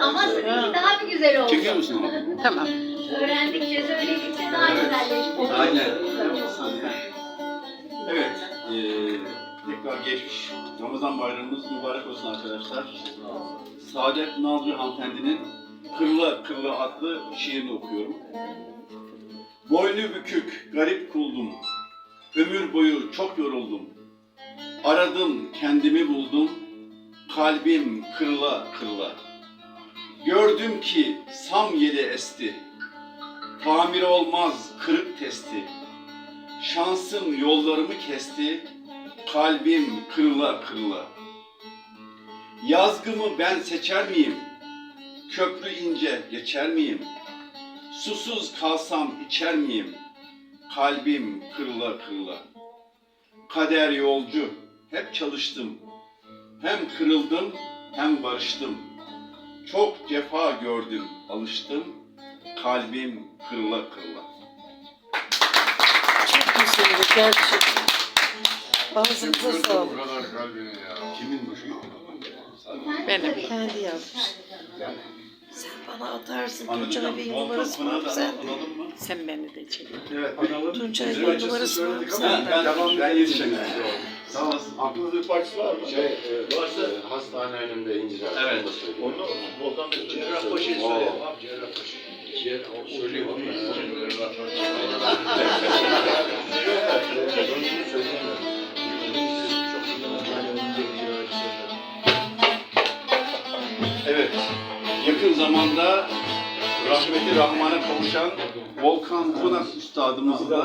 Ama sizinki daha bir güzel oldu. Çekiyor musun abi? Tamam. Öğrendikçe, söyledikçe daha güzelleşti. Aynen. Evet. eee, tekrar geçmiş. Ramazan bayramımız mübarek olsun arkadaşlar. Saadet Nazlı hanımefendinin Kırla Kırla adlı şiirini okuyorum. Boynu bükük, garip kuldum. Ömür boyu çok yoruldum. Aradım, kendimi buldum. Kalbim kırla kırla. Gördüm ki sam yeli esti. Tamir olmaz kırık testi. Şansım yollarımı kesti. Kalbim kırla kırla. Yazgımı ben seçer miyim? Köprü ince geçer miyim? Susuz kalsam içer miyim? Kalbim kırla kırla. Kader yolcu, hep çalıştım. Hem kırıldım hem barıştım. Çok cefa gördüm, alıştım. Kalbim kırla kırla. Çok güzeldi gerçekten. Ağzınıza sağlık. Kimin bu? Benim. Kendi yazmış. Sen bana atarsın. Tuncay. Bey'in Volkan numarası var Pınar'ı mı da sende? anladın mı? Sen beni de çek. Evet. Tuncay Bey'in numarası var mı Ha, sende? ben, ben yetişeceğim. Olasın. Aklınızda bir parça var mı? Şey, e, Varsa- e, hastane önünde incir ağacı. Evet. onu Volkan Bey söylüyor. Cerrahpaşa'yı söyle. Abi Cerrahpaşa. Ciğer, o ama. Evet. Yakın zamanda rahmeti Rahman'a kavuşan Volkan Konak Üstadımızı da